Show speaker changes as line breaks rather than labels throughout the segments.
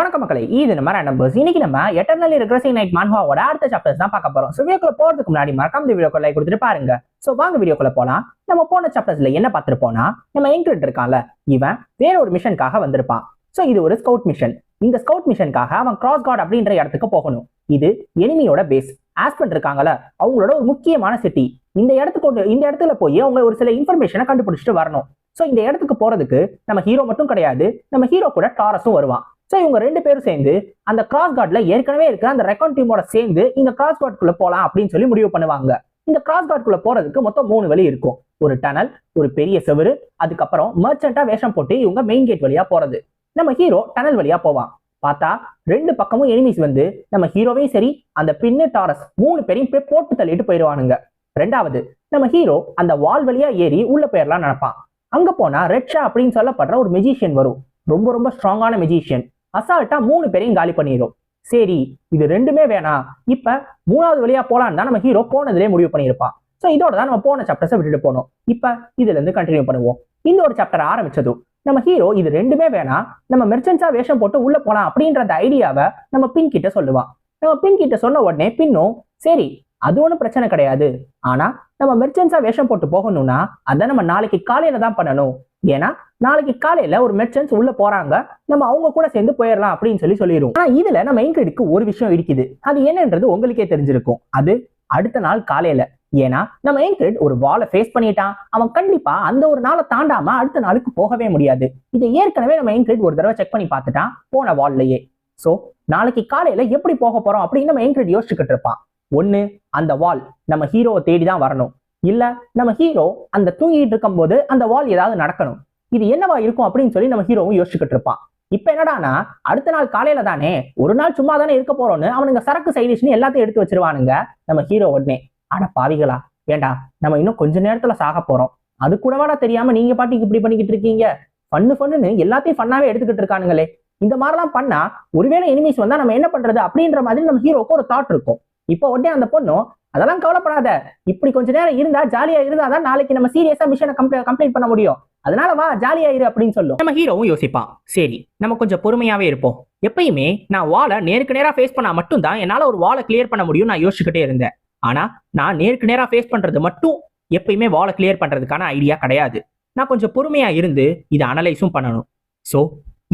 வணக்க மக்களே இது நம்ம நம்பர்ஸ் இன்னைக்கு நம்ம எட்டர்னலி ரெக்ரசிங் நைட் மான்ஹாவோட அடுத்த சாப்டர்ஸ் தான் பார்க்க போறோம். ஸோ வீடியோக்குள்ள போறதுக்கு முன்னாடி மறக்காம இந்த வீடியோ லைக் கொடுத்துட்டு பாருங்க. ஸோ வாங்க வீடியோக்குள்ள போலாம். நம்ம போன சாப்டர்ஸ்ல என்ன பார்த்துருப்போம்னா நம்ம எங்கிரிட் இருக்கான்ல இவன் வேற ஒரு மிஷனுக்காக வந்திருப்பான். ஸோ இது ஒரு ஸ்கவுட் மிஷன் இந்த ஸ்கவுட் மிஷனுக்காக அவன் கிராஸ் கார்டு அப்படின்ற இடத்துக்கு போகணும். இது எனிமியோட பேஸ் ஆஸ்பென்ட் இருக்காங்கல்ல அவங்களோட ஒரு முக்கியமான சிட்டி இந்த இடத்துக்கு இந்த இடத்துல போய் அவங்க ஒரு சில இன்ஃபர்மேஷனை கண்டுபிடிச்சிட்டு வரணும். ஸோ இந்த இடத்துக்கு போறதுக்கு நம்ம ஹீரோ மட்டும் கிடையாது நம்ம ஹீரோ கூட டாரஸும் வருவான். ஸோ இவங்க ரெண்டு பேரும் சேர்ந்து அந்த கிராஸ் கார்ட்ல ஏற்கனவே இருக்கிற அந்த ரெக்கார்ட் டீமோட சேர்ந்து இந்த கிராஸ் கார்டுக்குள்ளே போலாம் அப்படின்னு சொல்லி முடிவு பண்ணுவாங்க. இந்த கிராஸ் கார்டுக்குள்ள போறதுக்கு மொத்தம் மூணு வழி இருக்கும். ஒரு டனல் ஒரு பெரிய செவரு அதுக்கப்புறம் மர்ச்சண்டா வேஷம் போட்டு இவங்க மெயின் கேட் வழியா போறது. நம்ம ஹீரோ டனல் வழியா போவான். பார்த்தா ரெண்டு பக்கமும் எனிமீஸ் வந்து நம்ம ஹீரோவையும் சரி அந்த பின்னு டாரஸ் மூணு பேரையும் போய் போட்டு தள்ளிட்டு போயிடுவானுங்க. ரெண்டாவது நம்ம ஹீரோ அந்த வால் வழியா ஏறி உள்ள போயிடலாம் நினைப்பான். அங்க போனா ரெட்ஷா அப்படின்னு சொல்லப்படுற ஒரு மெஜிஷியன் வரும். ரொம்ப ரொம்ப ஸ்ட்ராங்கான மெஜிஷியன் அசால்ட்டா மூணு பேரையும் காலி பண்ணிடும் சரி இது ரெண்டுமே வேணாம் இப்ப மூணாவது வழியா போலான்னு தான் நம்ம ஹீரோ போனதுலேயே முடிவு பண்ணியிருப்பான். ஸோ இதோட தான் நம்ம போன சாப்டர்ஸை விட்டுட்டு போனோம். இப்ப இதுல இருந்து கண்டினியூ பண்ணுவோம். இந்த ஒரு சாப்டர் ஆரம்பிச்சதும் நம்ம ஹீரோ இது ரெண்டுமே வேணாம் நம்ம மெர்ச்சன்ஸா வேஷம் போட்டு உள்ள போலாம் அப்படின்ற அந்த ஐடியாவை நம்ம பின் கிட்ட சொல்லுவான். நம்ம பின் கிட்ட சொன்ன உடனே பின்னும் சரி அது ஒன்றும் பிரச்சனை கிடையாது. ஆனா நம்ம மெர்ச்சன்ஸா வேஷம் போட்டு போகணும்னா அதை நம்ம நாளைக்கு காலையில தான் பண்ணணும். ஏன்னா நாளைக்கு காலையில ஒரு மெர்ச்சன்ஸ் உள்ள போறாங்க. நம்ம அவங்க கூட சேர்ந்து போயிடலாம் அப்படின்னு சொல்லி சொல்லிடுவோம் ஆனா இதுல நம்ம இன்கிரிடுக்கு ஒரு விஷயம் இடிக்குது. அது என்னன்றது உங்களுக்கே தெரிஞ்சிருக்கும். அது அடுத்த நாள் காலையில. ஏன்னா நம்ம இன்கிரிட் ஒரு வாலை ஃபேஸ் பண்ணிட்டான். அவன் கண்டிப்பா அந்த ஒரு நாளை தாண்டாம அடுத்த நாளுக்கு போகவே முடியாது. இதை ஏற்கனவே நம்ம இன்கிரிட் ஒரு தடவை செக் பண்ணி பார்த்துட்டான். போன வால்லையே சோ நாளைக்கு காலையில எப்படி போக போறோம் அப்படின்னு நம்ம இன்கிரிட் யோசிச்சுக்கிட்டு இருப்பான். ஒண்ணு அந்த வால் நம்ம ஹீரோவை தேடி தான் வரணும். இல்ல நம்ம ஹீரோ அந்த தூங்கிட்டு இருக்கும்போது அந்த வால் ஏதாவது நடக்கணும். இது என்னவா இருக்கும் அப்படின்னு சொல்லி நம்ம ஹீரோவும் யோசிச்சுக்கிட்டு இருப்பான். இப்ப என்னடானா அடுத்த நாள் காலையில தானே ஒரு நாள் சும்மா தானே இருக்க போறோம்னு அவனுங்க சரக்கு சைடிஷ்னு எல்லாத்தையும் எடுத்து வச்சிருவானுங்க நம்ம ஹீரோ உடனே. ஆனா பாவிகளா ஏண்டா நம்ம இன்னும் கொஞ்ச நேரத்துல சாக போறோம். அது கூடவாடா தெரியாம நீங்க பாட்டிக்கு இப்படி பண்ணிக்கிட்டு இருக்கீங்க? ஃபன்னு ஃபன்னுன்னு எல்லாத்தையும் ஃபன்னாவே எடுத்துக்கிட்டு இருக்கானுங்களே. இந்த மாதிரிலாம் பண்ணா ஒருவேளை எனிமீஸ் வந்தா நம்ம என்ன பண்றது அப்படின்ற மாதிரி நம்ம ஹீரோக்கு ஒரு தாட் இருக்கும். இப்போ உடனே அந்த பொண்ணும் அதெல்லாம் கவலைப்படாத. இப்படி கொஞ்ச நேரம் இருந்தா ஜாலியா இருந்தாதான் நாளைக்கு நம்ம சீரியஸா மிஷனை கம்ப்ளீட் பண்ண முடியும். அதனால வா ஜாலியாயிரு அப்படின்னு சொல்லும். நம்ம ஹீரோவும் யோசிப்பான். சரி நம்ம கொஞ்சம் பொறுமையாவே இருப்போம். எப்பயுமே நான் வாலை நேருக்கு நேரா ஃபேஸ் பண்ணா மட்டும் தான் என்னால ஒரு வாலை கிளியர் பண்ண முடியும் நான் யோசிச்சுக்கிட்டே இருந்தேன். ஆனா நான் நேருக்கு நேரா ஃபேஸ் பண்றது மட்டும் எப்பயுமே வாலை கிளியர் பண்றதுக்கான ஐடியா கிடையாது. நான் கொஞ்சம் பொறுமையா இருந்து இதை அனலைஸும் பண்ணணும். ஸோ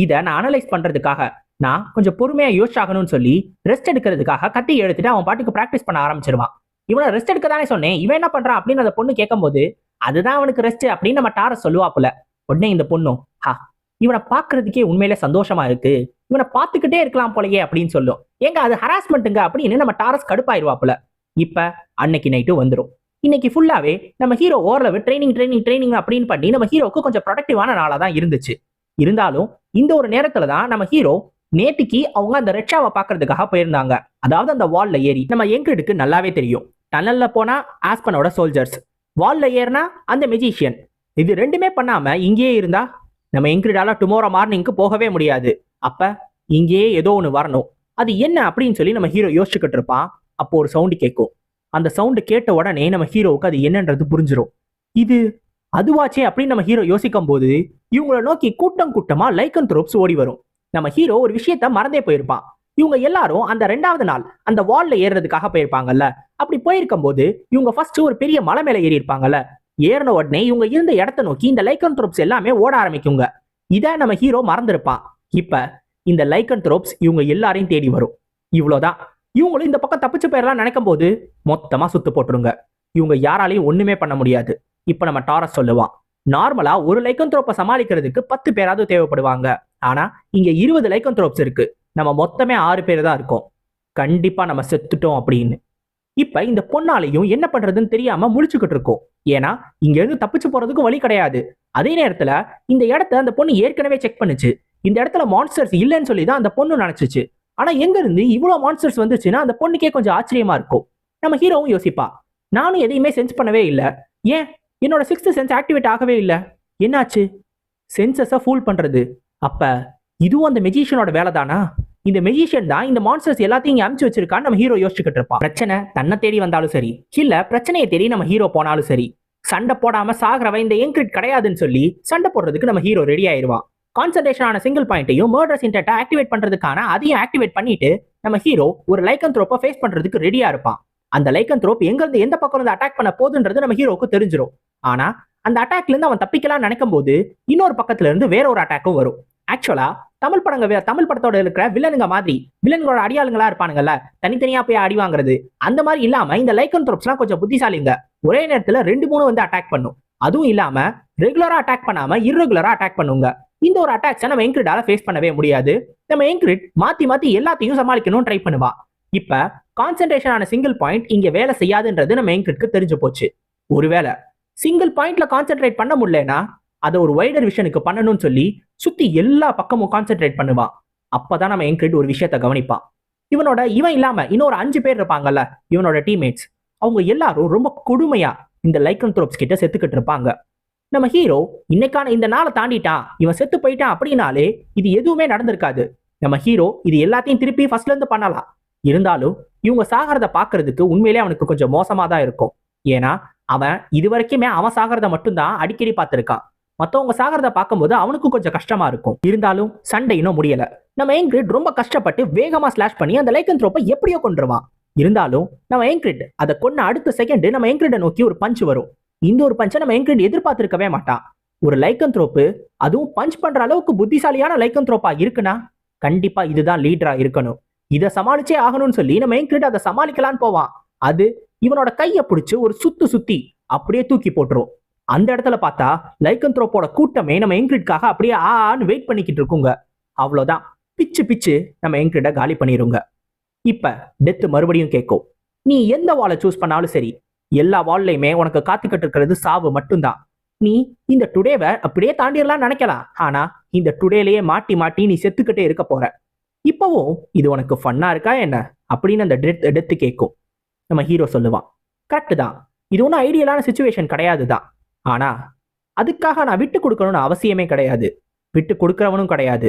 இதை நான் அனலைஸ் பண்றதுக்காக நான் கொஞ்சம் பொறுமையா யோசிச்சாகணும்னு சொல்லி ரெஸ்ட் எடுக்கிறதுக்காக கத்தி எடுத்துட்டு அவன் பாட்டுக்கு ப்ராக்டிஸ் பண்ண ஆரம்பிச்சிருவான். இவனை ரெஸ்ட் எடுக்க தானே சொன்னேன். இவன் என்ன பண்றான் அப்படின்னு அந்த பொண்ணு கேட்கும்போது அதுதான் அவனுக்கு ரெஸ்ட் அப்படின்னு நம்ம டார சொல்லுவாப்புல. உடனே இந்த பொண்ணும் ஹா இவனை பாக்குறதுக்கே உண்மையிலே சந்தோஷமா இருக்கு. இவனை பார்த்துக்கிட்டே இருக்கலாம் போலயே அப்படின்னு சொல்லும். ஏங்க அது ஹராஸ்மெண்ட்டுங்க அப்படின்னு நம்ம டாரஸ் கடுப்பாயிருவாப்புல. இப்ப அன்னைக்கு நைட்டு வந்துடும் இன்னைக்கு ஃபுல்லாவே நம்ம ஹீரோ ஓரளவு ட்ரைனிங் ட்ரைனிங் ட்ரைனிங் அப்படின்னு பண்ணி நம்ம ஹீரோக்கு கொஞ்சம் ப்ரொடக்டிவான நாளா தான் இருந்துச்சு. இருந்தாலும் இந்த ஒரு நேரத்துல தான் நம்ம ஹீரோ நேத்துக்கு அவங்க அந்த ரெட்ஷாவை பாக்குறதுக்காக போயிருந்தாங்க. அதாவது அந்த வால்ல ஏறி நம்ம எங்கிரிடுக்கு நல்லாவே தெரியும். டனல்ல போனா ஆஸ்பனோட சோல்ஜர்ஸ் வால்ல ஏறினா அந்த மெஜிஷியன் இது ரெண்டுமே பண்ணாம இங்கேயே இருந்தா நம்ம எங்கிரிடால டுமாரோ மார்னிங்க்கு போகவே முடியாது. அப்ப இங்கேயே ஏதோ ஒன்று வரணும். அது என்ன அப்படின்னு சொல்லி நம்ம ஹீரோ யோசிச்சுக்கிட்டு இருப்பான். அப்போ ஒரு சவுண்டு கேட்கும். அந்த சவுண்டு கேட்ட உடனே நம்ம ஹீரோவுக்கு அது என்னன்றது புரிஞ்சிடும் இது அதுவாச்சே அப்படின்னு நம்ம ஹீரோ யோசிக்கும் போது இவங்களை நோக்கி கூட்டம் கூட்டமா லைக்கன் த்ரோப்ஸ் ஓடி வரும். நம்ம ஹீரோ ஒரு விஷயத்த மறந்தே போயிருப்பான். இவங்க எல்லாரும் அந்த ரெண்டாவது நாள் அந்த வால்ல ஏறுறதுக்காக போயிருப்பாங்கல்ல. அப்படி போயிருக்கும் போது இவங்க ஃபர்ஸ்ட் ஒரு பெரிய மலை மேல ஏறி இருப்பாங்கல்ல ஏறின உடனே இவங்க இருந்த இடத்த நோக்கி இந்த லைக்கன் த்ரோப்ஸ் எல்லாமே ஓட ஆரம்பிக்குங்க. இதை நம்ம ஹீரோ மறந்துருப்பான். இப்ப இந்த லைக்கன் த்ரோப்ஸ் இவங்க எல்லாரையும் தேடி வரும். இவ்வளவுதான் இவங்களும் இந்த பக்கம் தப்பிச்சு போயிடலாம் நினைக்கும் போது மொத்தமா சுத்து போட்டுருங்க. இவங்க யாராலையும் ஒண்ணுமே பண்ண முடியாது. இப்ப நம்ம டாரஸ் சொல்லுவான். நார்மலா ஒரு லைக்கன் த்ரோப்பை சமாளிக்கிறதுக்கு பத்து பேராவது தேவைப்படுவாங்க. ஆனா இங்க இருபது லைக்கன் த்ரோப்ஸ் இருக்கு. நம்ம மொத்தமே ஆறு பேர் தான் இருக்கோம். கண்டிப்பா நம்ம செத்துட்டோம் அப்படின்னு. இப்ப இந்த பொண்ணாலையும் என்ன பண்றதுன்னு தெரியாம முழிச்சுக்கிட்டு இருக்கோம். ஏன்னா இங்க இருந்து தப்பிச்சு போறதுக்கு வழி கிடையாது. அதே நேரத்துல இந்த இடத்த அந்த பொண்ணு ஏற்கனவே செக் பண்ணுச்சு. இந்த இடத்துல மான்ஸ்டர்ஸ் இல்லைன்னு சொல்லி தான் அந்த பொண்ணு நினைச்சிச்சு. ஆனா எங்க இருந்து இவ்வளவு மான்ஸ்டர்ஸ் வந்துச்சுன்னா அந்த பொண்ணுக்கே கொஞ்சம் ஆச்சரியமா இருக்கும். நம்ம ஹீரோவும் யோசிப்பா நானும் எதையுமே சென்ஸ் பண்ணவே இல்லை. ஏன்? என்னோட சிக்ஸ்த் சென்ஸ் ஆக்டிவேட் ஆகவே இல்லை. என்னாச்சு? சென்சஸை ஃபூல் பண்றது. அப்ப இதுவும் அந்த மெஜிஷியனோட வேலை தானா இந்த மெஜிஷியன் தான் இந்த மான்ஸ்டர்ஸ் எல்லாத்தையும் அமுச்சு வச்சிருக்கான்னு நம்ம ஹீரோ யோசிச்சுக்கிட்டு இருப்பான். பிரச்சனை தன்னை தேடி வந்தாலும் சரி இல்ல பிரச்சனையை தேடி நம்ம ஹீரோ போனாலும் சரி சண்டை போடாம சாகிறவன் இந்த என்கிரிட் கிடையாதுன்னு சொல்லி சண்டை போடுறதுக்கு நம்ம ஹீரோ ரெடி ஆயிருவான் கான்சன்ட்ரேஷனான சிங்கிள் பாயிண்ட்டையும் மர்டர்ஸ் இன்டெக்ட் ஆக்டிவேட் பண்றதுக்கான அதையும் ஆக்டிவேட் பண்ணிட்டு நம்ம ஹீரோ ஒரு லைக்கன் த்ரோப்பை ஃபேஸ் பண்றதுக்கு ரெடியா இருப்பான். அந்த லைக்கன் த்ரோப் எங்கிருந்து எந்த பக்கம் இருந்து அட்டாக் பண்ண போகுதுன்றது நம்ம ஹீரோக்கு தெரிஞ்சிடும் ஆனா அந்த அட்டாக்ல இருந்து அவன் தப்பிக்கலாம் நினைக்கும் போது இன்னொரு பக்கத்துல இருந்து வேற ஒரு அட்டாக்கும் வரும். ஆக்சுவலா தமிழ் படங்க வே- தமிழ் படத்தோட இருக்கிற வில்லனுங்க மாதிரி வில்லன்களோட அடியாளுங்களா இருப்பானுங்கல்ல தனித்தனியா போய் அடி வாங்குறது அந்த மாதிரி இல்லாம இந்த லைக்கன் த்ரோப்ஸ்லாம் கொஞ்சம் புத்திசாலிங்க. ஒரே நேரத்துல ரெண்டு மூணு வந்து அட்டாக் பண்ணும். அதுவும் இல்லாம ரெகுலரா அட்டாக் பண்ணாம irregular-ஆ அட்டாக் பண்ணுங்க. இந்த ஒரு அட்டாக்ஸை நம்ம என்கிரிடால ஃபேஸ் பண்ணவே முடியாது. நம்ம என்கிரிட் மாத்தி மாத்தி எல்லாத்தையும் சமாளிக்கணும் ட்ரை பண்ணுவா. இப்ப கான்சென்ட்ரேஷனான சிங்கிள் பாயிண்ட் இங்க வேலை செய்யாதுன்றது நம்ம என்கிரிட்க்கு தெரிஞ்சு போச்சு. ஒருவேளை சிங்கிள் பாயிண்ட்ல கான்சென்ட்ரேட் பண்ண முடியலன்னா அதை ஒரு வைடர் விஷனுக்கு பண்ணணும்னு சொல்லி சுத்தி எல்லா பக்கமும் கான்சென்ட்ரேட் பண்ணுவான் அப்பதான் நம்ம என்கிட்ட ஒரு விஷயத்த கவனிப்பான் இவனோட இவன் இல்லாம இன்னொரு அஞ்சு பேர் இருப்பாங்கல்ல இவனோட டீம்மேட்ஸ் அவங்க எல்லாரும் ரொம்ப கொடுமையா இந்த லைக்கன் த்ரோப்ஸ் கிட்ட செத்துக்கிட்டு இருப்பாங்க. நம்ம ஹீரோ இன்னைக்கான இந்த நாளை தாண்டிட்டான் இவன் செத்து போயிட்டான் அப்படின்னாலே இது எதுவுமே நடந்திருக்காது. நம்ம ஹீரோ இது எல்லாத்தையும் திருப்பி ஃபர்ஸ்ட்ல இருந்து பண்ணலாம். இருந்தாலும் இவங்க சாகிறத பாக்குறதுக்கு உண்மையிலே அவனுக்கு கொஞ்சம் மோசமா தான் இருக்கும். ஏன்னா அவன் இது வரைக்குமே அவன் சாகிறத மட்டும்தான் அடிக்கடி பார்த்திருக்கான். மற்றவங்க சாகிறத பார்க்கும்போது அவனுக்கும் கொஞ்சம் கஷ்டமா இருக்கும். இருந்தாலும் சண்டை இன்னும் முடியல. நம்ம ஏங்கிரிட் ரொம்ப கஷ்டப்பட்டு வேகமா ஸ்லாஷ் பண்ணி அந்த லைக்கன் த்ரோப்பை எப்படியோ கொண்டுருவான் இருந்தாலும் நம்ம ஏங்கிரிட் அதை கொன்ன அடுத்த செகண்ட் நம்ம ஏங்கிரிட நோக்கி ஒரு பஞ்ச் வரும். இந்த ஒரு பஞ்சை நம்ம ஏங்கிரிட் எதிர்பார்த்திருக்கவே மாட்டான் ஒரு லைக்கன் த்ரோப்பு அதுவும் பஞ்ச் பண்ற அளவுக்கு புத்திசாலியான லைக்கன் த்ரோப்பா இருக்குன்னா கண்டிப்பா இதுதான் லீடரா இருக்கணும். இதை சமாளிச்சே ஆகணும்னு சொல்லி நம்ம ஏங்கிரிட் அதை சமாளிக்கலான்னு போவான் அது இவனோட கையை பிடிச்சு ஒரு சுத்து சுத்தி அப்படியே தூக்கி போட்டுரும். அந்த இடத்துல பார்த்தா லைக்கன் த்ரோப்போட கூட்டமே நம்ம எங்கிரிட்காக அப்படியே ஆன்னு வெயிட் பண்ணிக்கிட்டு இருக்குங்க. அவ்வளோதான். பிச்சு பிச்சு நம்ம எங்கிரிட காலி பண்ணிருங்க. இப்போ டெத்து மறுபடியும் கேட்கும் நீ எந்த வாலை சூஸ் பண்ணாலும் சரி எல்லா வால்லையுமே உனக்கு காத்துக்கிட்டு இருக்கிறது சாவு மட்டும்தான். நீ இந்த டுடேவை அப்படியே தாண்டிடலாம் நினைக்கலாம். ஆனா இந்த டுடேலயே மாட்டி மாட்டி நீ செத்துக்கிட்டே இருக்க போற. இப்பவும் இது உனக்கு ஃபன்னா இருக்கா என்ன? அப்படின்னு அந்த டெத் டெத்து கேட்கும் நம்ம ஹீரோ சொல்லுவான். கரெக்டு தான். இது ஒன்றும் ஐடியலான சுச்சுவேஷன் கிடையாது தான் ஆனா அதுக்காக நான் விட்டு கொடுக்கணும்னு அவசியமே கிடையாது. விட்டு கொடுக்கறவனும் கிடையாது.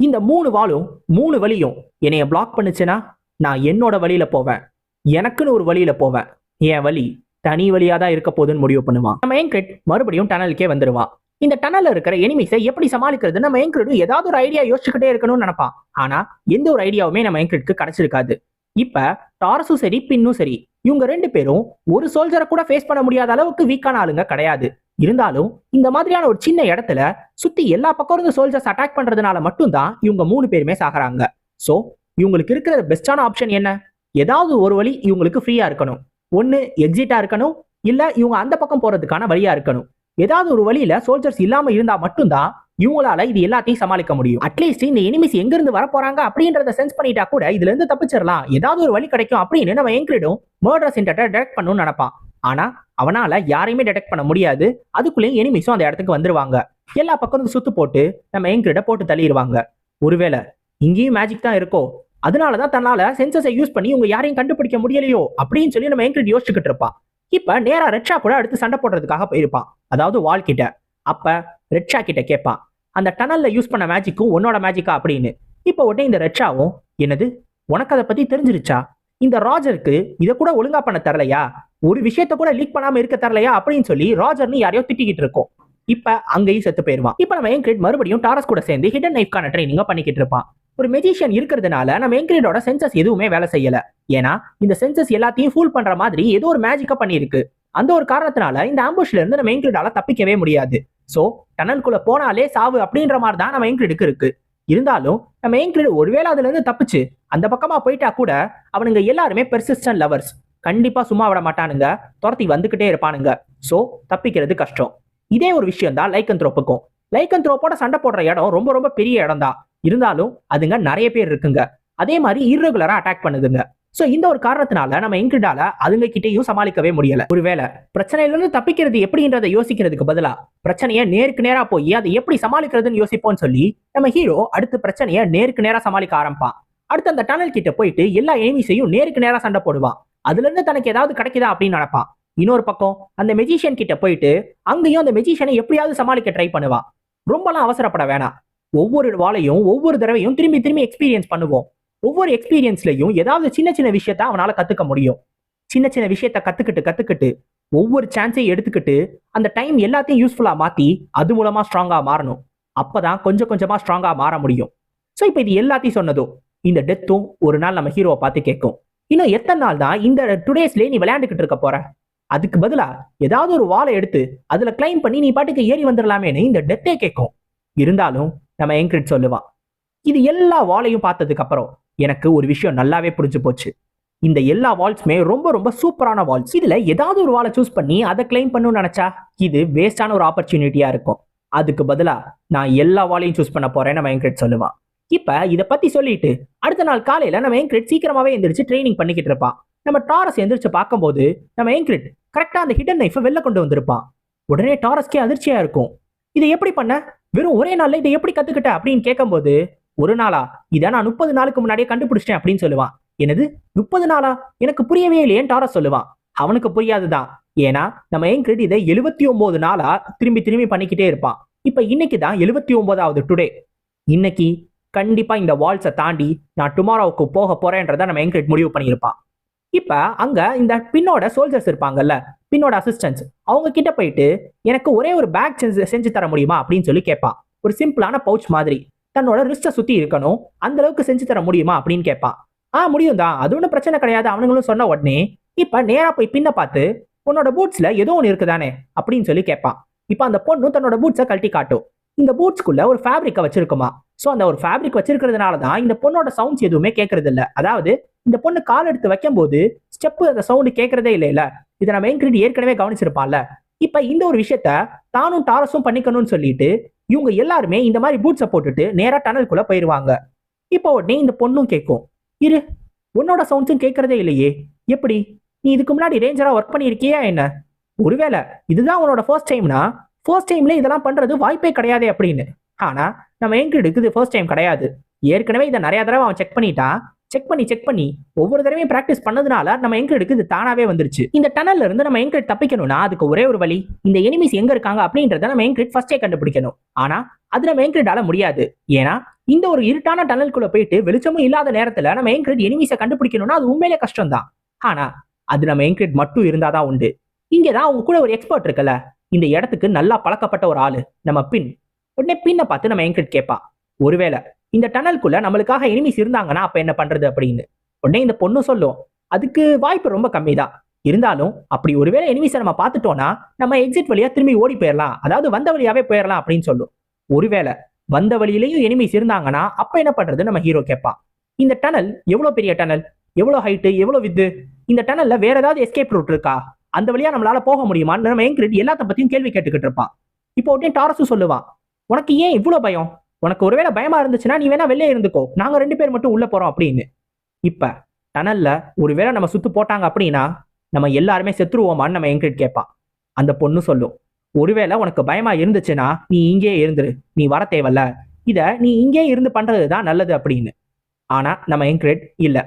இந்த மூணு வாளும் மூணு வழியும் என்னைய பிளாக் பண்ணுச்சுன்னா நான் என்னோட வழியில போவேன். எனக்குன்னு ஒரு வழியில போவேன். என் வழி தனி வழியா தான் இருக்க போகுதுன்னு முடிவு பண்ணுவான். நம்ம ஏங்கிரிட் மறுபடியும் டனலுக்கே வந்துருவான். இந்த டனல்ல இருக்கிற எனிமிஸை எப்படி சமாளிக்கிறது நம்ம ஏங்கிரிடும் ஏதாவது ஒரு ஐடியா யோசிச்சுக்கிட்டே இருக்கணும்னு நினைப்பான். ஆனா எந்த ஒரு ஐடியாவுமே நம்ம ஏங்கிரிட்க்கு கிடைச்சிருக்காது. இப்ப டாரஸும் சரி பின்னும் சரி இவங்க ரெண்டு பேரும் ஒரு சோல்ஜரை கூட ஃபேஸ் பண்ண முடியாத அளவுக்கு வீக்கான ஆளுங்க கிடையாது. இருந்தாலும் இந்த மாதிரியான ஒரு சின்ன இடத்துல சுத்தி எல்லா பக்கம் இருந்து சோல்ஜர்ஸ் அட்டாக் பண்றதுனால மட்டும்தான் இவங்க மூணு பேருமே சாகுறாங்க. சோ இவங்களுக்கு இருக்கிற பெஸ்டான ஆப்ஷன் என்ன? ஏதாவது ஒரு வழி இவங்களுக்கு ஃப்ரீயா இருக்கணும். ஒன்னு எக்ஸிட்டா இருக்கணும் இல்ல இவங்க அந்த பக்கம் போறதுக்கான வழியா இருக்கணும். ஏதாவது ஒரு வழியில சோல்ஜர்ஸ் இல்லாம இருந்தா மட்டும்தான் இவங்களால இது எல்லாத்தையும் சமாளிக்க முடியும். அட்லீஸ்ட் இந்த எனிமிஸ் எங்க இருந்து வர போறாங்க அப்படின்றத சென்ஸ் பண்ணிட்டா கூட இதுல இருந்து தப்பிச்சிடலாம். ஏதாவது ஒரு வழி கிடைக்கும் அப்படின்னு நம்ம எங்கிரிடும் மர்டர் சென்டர்ட்ட டெடெக்ட் பண்ணணும்னு நினைப்பான். ஆனா அவனால யாரையுமே டிடெக்ட் பண்ண முடியாது. அதுக்குள்ளேயும் எனிமிஸும் அந்த இடத்துக்கு வந்துருவாங்க. எல்லா பக்கம் சுத்து போட்டு நம்ம எங்கிரிட போட்டு தள்ளிடுவாங்க ஒருவேளை இங்கேயும் மேஜிக் தான் இருக்கோ அதனால தான் தன்னால சென்சஸை யூஸ் பண்ணி உங்க யாரையும் கண்டுபிடிக்க முடியலையோ அப்படின்னு சொல்லி நம்ம எங்கிரிட் யோசிச்சுக்கிட்டு இருப்பான். இப்ப நேரா ரெட்ஷா கூட அடுத்து சண்டை போடுறதுக்காக போயிருப்பான். அதாவது வாழ்க்கிட்ட அப்ப ரெட்ஷா கிட்ட கேட்பான் அந்த டனல்ல யூஸ் பண்ண மேஜிக்கும் உன்னோட மேஜிக்கா அப்படின்னு. இப்போ உடனே இந்த ரெட்ஷாவும் என்னது? உனக்கு அதை பத்தி தெரிஞ்சிருச்சா? இந்த ராஜருக்கு இதை கூட ஒழுங்கா பண்ண தரலையா? ஒரு விஷயத்த கூட லீக் பண்ணாம இருக்க தரலையா? அப்படின்னு சொல்லி ராஜர்னு யாரையோ திட்டிக்கிட்டு இருக்கோம். இப்ப அங்கேயும் செத்து போயிருவான் இப்ப நம்ம என்கிரிட் மறுபடியும் டாரஸ் கூட சேர்ந்து ஹிடன் நைஃப்கான ட்ரைனிங்க பண்ணிக்கிட்டு இருப்பான். ஒரு மெஜிஷியன் இருக்கிறதுனால நம்ம என்கிரிடோட சென்சஸ் எதுவுமே வேலை செய்யல. ஏன்னா இந்த சென்சஸ் எல்லாத்தையும் ஃபூல் பண்ற மாதிரி ஏதோ ஒரு மேஜிக்கா பண்ணியிருக்கு. அந்த ஒரு காரணத்தினால இந்த ஆம்புஷ்ல இருந்து நம்ம என்கிரிடால தப்பிக்கவே முடியாது. சோ டனல்குள்ள போனாலே சாவு அப்படின்ற மாதிரி தான் நம்ம எங்கிரிடுக்கு இருக்கு. இருந்தாலும் நம்ம எங்கிரிடு ஒருவேளை அதுல இருந்து தப்பிச்சு அந்த பக்கமா போயிட்டா கூட அவனுங்க எல்லாருமே பெர்சிஸ்டன்ட் லவர்ஸ் கண்டிப்பா சும்மா விட மாட்டானுங்க. துரத்தி வந்துகிட்டே இருப்பானுங்க. சோ தப்பிக்கிறது கஷ்டம். இதே ஒரு விஷயம் தான் லைக்கன் த்ரோப்புக்கும் லைக்கன் த்ரோப்போட சண்டை போடுற இடம் ரொம்ப ரொம்ப பெரிய இடம் தான் இருந்தாலும் அதுங்க நிறைய பேர் இருக்குங்க. அதே மாதிரி இர்ரெகுலரா அட்டாக் பண்ணுதுங்க. சோ இந்த ஒரு காரணத்தினால நம்ம எங்கிட்டால அதுங்க கிட்டேயும் சமாளிக்கவே முடியல. ஒருவேளை பிரச்சனையிலிருந்து தப்பிக்கிறது எப்படின்றத யோசிக்கிறதுக்கு பதிலா பிரச்சனையை நேருக்கு நேரா போய் அதை எப்படி சமாளிக்கிறதுன்னு யோசிப்போம்னு சொல்லி நம்ம ஹீரோ அடுத்து பிரச்சனையை நேருக்கு நேரா சமாளிக்க ஆரம்பிப்பான். அடுத்து அந்த டனல் கிட்ட போயிட்டு எல்லா எனிமிஸையும் நேருக்கு நேரா சண்டை போடுவான். அதுல இருந்து தனக்கு ஏதாவது கிடைக்குதா அப்படின்னு நினைப்பான். இன்னொரு பக்கம் அந்த மெஜிஷியன் கிட்ட போயிட்டு அங்கேயும் அந்த மெஜிஷியனை எப்படியாவது சமாளிக்க ட்ரை பண்ணுவான். ரொம்பலாம் அவசரப்பட வேணாம். ஒவ்வொரு வாளையும் ஒவ்வொரு தடவையும் திரும்பி திரும்பி எக்ஸ்பீரியன்ஸ் பண்ணுவோம். ஒவ்வொரு எக்ஸ்பீரியன்ஸ்லயும் ஏதாவது சின்ன சின்ன விஷயத்த அவனால கத்துக்க முடியும். சின்ன சின்ன விஷயத்த கத்துக்கிட்டு கத்துக்கிட்டு ஒவ்வொரு சான்ஸையும் எடுத்துக்கிட்டு அந்த டைம் எல்லாத்தையும் யூஸ்ஃபுல்லா மாத்தி அது மூலமா ஸ்ட்ராங்கா மாறணும். அப்பதான் கொஞ்சம் கொஞ்சமா ஸ்ட்ராங்கா மாற முடியும். ஸோ இப்போ இது எல்லாத்தையும் சொன்னதும் இந்த டெத்தும் ஒரு நாள் நம்ம ஹீரோவை பார்த்து கேட்கும். இன்னும் எத்தனை நாள் தான் இந்த டுடேஸ்லேயே நீ விளையாண்டுக்கிட்டு இருக்க போற? அதுக்கு பதிலா ஏதாவது ஒரு வாழை எடுத்து அதுல கிளைம் பண்ணி நீ பாட்டுக்கு ஏறி வந்துடலாமேன்னு இந்த டெத்தே கேட்கும். இருந்தாலும் நம்ம என்கிரிட் சொல்லுவான். இது எல்லா வாழையும் பார்த்ததுக்கு அப்புறம் எனக்கு ஒரு விஷயம் நல்லாவே புரிஞ்சு போச்சு. இந்த எல்லா வால்ஸ்மே ரொம்ப ரொம்ப சூப்பரான வால்ஸ். இதுல ஏதாவது ஒரு வாலை சூஸ் பண்ணி அதை கிளைம் பண்ணணும்னு நினைச்சா இது வேஸ்டான ஒரு ஆப்பர்ச்சுனிட்டியா இருக்கும். அதுக்கு பதிலா நான் எல்லா வாலையும் சூஸ் பண்ண போறேன்னு நம்ம சொல்லுவான் இப்ப இதை பத்தி சொல்லிட்டு அடுத்த நாள் காலையில நம்ம என்கிரிட் சீக்கிரமாவே எந்திரிச்சு ட்ரைனிங் பண்ணிக்கிட்டு இருப்பான் நம்ம டாரஸ் எந்திரிச்சு பார்க்கும்போது நம்ம என்கிரிட் கரெக்டா அந்த ஹிடன் நைஃபை வெளில கொண்டு வந்திருப்பான் உடனே டாரஸ்க்கே அதிர்ச்சியா இருக்கும். இதை எப்படி பண்ண? வெறும் ஒரே நாள்ல இதை எப்படி கத்துக்கிட்ட அப்படின்னு கேட்கும்போது ஒரு நாளா? இதை நான் முப்பது நாளுக்கு முன்னாடியே கண்டுபிடிச்சிட்டேன் அப்படின்னு சொல்லுவான். என்னது? முப்பது நாளா? எனக்கு புரியவே இல்லையேன்னு டாரா சொல்லுவான். அவனுக்கு புரியாதுதான் ஏன்னா நம்ம என்கிரிட் இதை எழுபத்தி ஒன்பது நாளா திரும்பி திரும்பி பண்ணிக்கிட்டே இருப்பான். இப்ப இன்னைக்கு தான் எழுபத்தி ஒன்பதாவது டுடே இன்னைக்கு கண்டிப்பா இந்த வால்ஸை தாண்டி நான் டுமாரோவுக்கு போக போறேன்றதை நம்ம என்கிட்ட முடிவு பண்ணியிருப்பான்? இப்ப அங்க இந்த பின்னோட சோல்ஜர்ஸ் இருப்பாங்கல்ல பின்னோட அசிஸ்டன்ஸ் அவங்க கிட்ட போயிட்டு எனக்கு ஒரே ஒரு பேக் செஞ்சு செஞ்சு தர முடியுமா? அப்படின்னு சொல்லி கேட்பான். ஒரு சிம்பிளான பவுச் மாதிரி. தன்னோட ரிஸ்ட்டை சுற்றி இருக்கணும். அந்த அளவுக்கு செஞ்சு தர முடியுமா அப்படின்னு கேட்பான் ஆ முடியும் தான். அது ஒன்றும் பிரச்சனை கிடையாது அவனுங்களும் சொன்ன உடனே இப்போ நேராக போய் பின்ன பார்த்து உன்னோட பூட்ஸில் ஏதோ ஒன்று இருக்குதானே அப்படின்னு சொல்லி கேட்பான் இப்போ அந்த பொண்ணு தன்னோட பூட்ஸை கழட்டி காட்டும். இந்த பூட்ஸ்க்குள்ள ஒரு ஃபேப்ரிக்கை வச்சிருக்குமா? ஸோ அந்த ஒரு ஃபேப்ரிக் வச்சிருக்கிறதுனால தான் இந்த பொண்ணோட சவுண்ட்ஸ் எதுவுமே கேட்கறது இல்லை. அதாவது இந்த பொண்ணு கால் எடுத்து வைக்கும்போது ஸ்டெப்பு அந்த சவுண்டு கேட்கறதே இல்லைல்ல. இதை நம்ம மெயின் ஏற்கனவே கவனிச்சிருப்பான்ல. இப்போ இந்த ஒரு விஷயத்த தானும் டாரஸும் பண்ணிக்கணும்னு சொல்லிட்டு இவங்க எல்லாருமே இந்த மாதிரி பூட்ஸை போட்டுட்டு நேராக டனல்குள்ளே போயிடுவாங்க இப்போ உடனே இந்த பொண்ணும் கேட்கும் இரு உன்னோட சவுண்ட்ஸும் கேட்கறதே இல்லையே எப்படி? நீ இதுக்கு முன்னாடி ரேஞ்சராக ஒர்க் பண்ணியிருக்கியா என்ன? ஒருவேளை இதுதான் உன்னோட ஃபர்ஸ்ட் டைம்னா ஃபர்ஸ்ட் டைம்ல இதெல்லாம் பண்ணுறது வாய்ப்பே கிடையாதே அப்படின்னு. ஆனால் நம்ம எங்கிரிடுக்கு இது ஃபர்ஸ்ட் டைம் கிடையாது. ஏற்கனவே இதை நிறையா தடவை அவன் செக் பண்ணிட்டான். செக் பண்ணி செக் பண்ணி. ஒவ்வொரு தடவையும் பிராக்டிஸ் பண்ணதுனால நம்ம எங்கிரிடுக்கு இது தானாவே வந்துருச்சு. இந்த டனல்ல இருந்து நம்ம எங்கிரிட் தப்பிக்கணும்னா அதுக்கு ஒரே ஒரு வழி இந்த எனிமிஸ் எங்க இருக்காங்க அப்படின்றத நம்ம எங்கிரிட் ஃபர்ஸ்டே கண்டுபிடிக்கணும். ஆனா அது நம்ம எங்கிரிட்டால முடியாது. ஏன்னா இந்த ஒரு இருட்டான டனலுக்குள்ள போயிட்டு வெளிச்சமும் இல்லாத நேரத்துல நம்ம எங்கிரிட் எனிமிஸை கண்டுபிடிக்கணும்னா அது உண்மையிலே கஷ்டம் தான் ஆனா அது நம்ம எங்கிரிட் மட்டும் இருந்தாதான் உண்டு. இங்கதான் அவங்க கூட ஒரு எக்ஸ்பர்ட் இருக்குல்ல? இந்த இடத்துக்கு நல்லா பழக்கப்பட்ட ஒரு ஆளு. நம்ம பின். உடனே பின்னை பார்த்து நம்ம எங்கிரிட் கேட்பா. ஒருவேளை இந்த டனலுக்குள்ள நம்மளுக்காக எனிமிஸ் இருந்தாங்கன்னா அப்ப என்ன பண்றது அப்படின்னு? உடனே இந்த பொண்ணு சொல்லும் அதுக்கு வாய்ப்பு ரொம்ப கம்மி தான் இருந்தாலும் அப்படி ஒருவேளை எனிமிஸை நம்ம பார்த்துட்டோம்னா நம்ம எக்ஸிட் வழியா திரும்பி ஓடி போயிடலாம் அதாவது வந்த வழியாவே போயிடலாம் அப்படின்னு சொல்லும். ஒருவேளை வந்த வழியிலையும் எனிமிஸ் இருந்தாங்கன்னா அப்ப என்ன பண்றது நம்ம ஹீரோ கேட்பான் இந்த டனல் எவ்வளோ பெரிய டனல்? எவ்வளோ ஹைட்டு எவ்வளோ வித்து இந்த டனல்ல வேற ஏதாவது எஸ்கேப் ரூட் இருக்கா? அந்த வழியா நம்மளால போக முடியுமான்னு நம்ம எங்கிரிட் எல்லாத்த பத்தியும் கேள்வி கேட்டுக்கிட்டு இருப்பான். இப்போ உடனே டாரஸும் சொல்லுவான் உனக்கு ஏன் இவ்வளோ பயம்? உனக்கு ஒருவேளை பயமா இருந்துச்சுன்னா நீ வேணா வெளியே இருந்துக்கோ. நாங்க ரெண்டு பேர் மட்டும் உள்ள போறோம் அப்படின்னு. இப்ப டனல்ல ஒருவேளை நம்ம சுத்து போட்டாங்க அப்படின்னா நம்ம எல்லாருமே செத்துருவோமான்னு நம்ம எங்கிரிட் கேட்பான். அந்த பொண்ணு சொல்லும். ஒருவேளை உனக்கு பயமா இருந்துச்சுன்னா நீ இங்கேயே இருந்துரு. நீ வர தேவையில்ல. இத நீ இங்கே இருந்து பண்றது தான் நல்லது அப்படின்னு. ஆனா நம்ம என்கிரிட் இல்ல.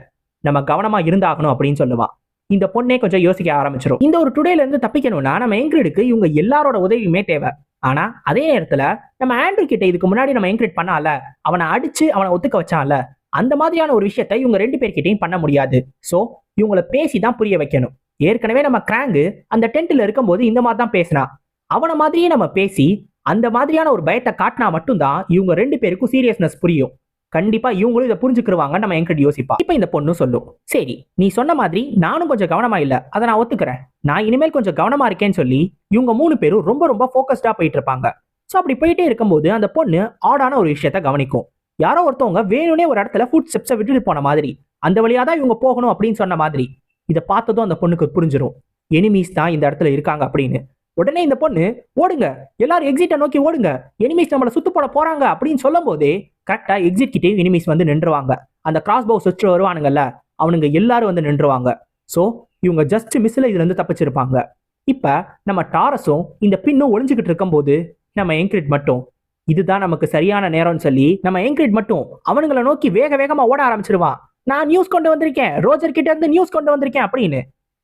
நம்ம கவனமா இருந்தாகணும் அப்படின்னு சொல்லுவா இந்த பொண்ணே கொஞ்சம் யோசிக்க ஆரம்பிச்சிடும் இந்த ஒரு டுடேல இருந்து தப்பிக்கணும்னா நம்ம என்கிரிடுக்கு இவங்க எல்லாரோட உதவியுமே தேவை. ஆனா அதே நேரத்துல நம்ம ஆண்ட்ரூ கிட்ட இதுக்கு முன்னாடி நம்ம என்கிரிட் பண்ணால அவனை அடிச்சு அவனை ஒத்துக்க வச்சான்ல அந்த மாதிரியான ஒரு விஷயத்த இவங்க ரெண்டு பேர்கிட்டையும் பண்ண முடியாது. சோ இவங்கள பேசி தான் புரிய வைக்கணும். ஏற்கனவே நம்ம கிராங்கு அந்த டென்ட்ல இருக்கும்போது இந்த மாதிரி தான் பேசினான் அவனை மாதிரியே நம்ம பேசி அந்த மாதிரியான ஒரு பயத்தை காட்டினா மட்டும்தான் இவங்க ரெண்டு பேருக்கும் சீரியஸ்னஸ் புரியும். கண்டிப்பா இவங்களும் இதை புரிஞ்சுக்கிருவாங்க நம்ம என்கிட்ட யோசிப்பா. இப்ப இந்த பொண்ணு சொல்லும் சரி நீ சொன்ன மாதிரி நானும் கொஞ்சம் கவனமா இல்ல அதை நான் ஒத்துக்கிறேன். நான் இனிமேல் கொஞ்சம் கவனமா இருக்கேன்னு சொல்லி இவங்க மூணு பேரும் ரொம்ப ரொம்ப போக்கஸ்டா போயிட்டு இருப்பாங்க ஸோ அப்படி போயிட்டே இருக்கும்போது அந்த பொண்ணு ஆடான ஒரு விஷயத்த கவனிக்கும். யாரோ ஒருத்தவங்க வேணும்னே ஒரு இடத்துல ஃபுட் ஸ்டெப்ஸை விட்டுட்டு போன மாதிரி அந்த வழியா தான் இவங்க போகணும் அப்படின்னு சொன்ன மாதிரி இதை பார்த்ததும் அந்த பொண்ணுக்கு புரிஞ்சிடும் எனிமீஸ் தான் இந்த இடத்துல இருக்காங்க அப்படின்னு. உடனே இந்த பொண்ணு ஓடுங்க. எல்லாரும் எக்ஸிட்டை நோக்கி ஓடுங்க. எனிமீஸ் நம்மளை சுத்து போட போறாங்க. அப்படின்னு சொல்லும் போதே கரெக்டா எக்ஸிட் கிட்டேயும் எனிமீஸ் வந்து நின்றுவாங்க. அந்த கிராஸ் பவுஸ் வச்சு வருவானுங்கல்ல அவனுங்க எல்லாரும் வந்து நின்றுவாங்க. ஸோ இவங்க ஜஸ்ட் மிஸ்ல இதுல இருந்து தப்பிச்சிருப்பாங்க. இப்ப நம்ம டாரஸும் இந்த பின்னும் ஒளிஞ்சுக்கிட்டு இருக்கும்போது நம்ம என்கிரிட் மட்டும். இதுதான் நமக்கு சரியான நேரம்னு சொல்லி நம்ம என்கிரிட் மட்டும். அவனுங்களை நோக்கி வேக வேகமா ஓட ஆரம்பிச்சிருவான். நான் நியூஸ் கொண்டு வந்திருக்கேன். ரோஜர் கிட்ட இருந்து நியூஸ் கொண்டு வந்திருக்கேன் அப்படின்னு.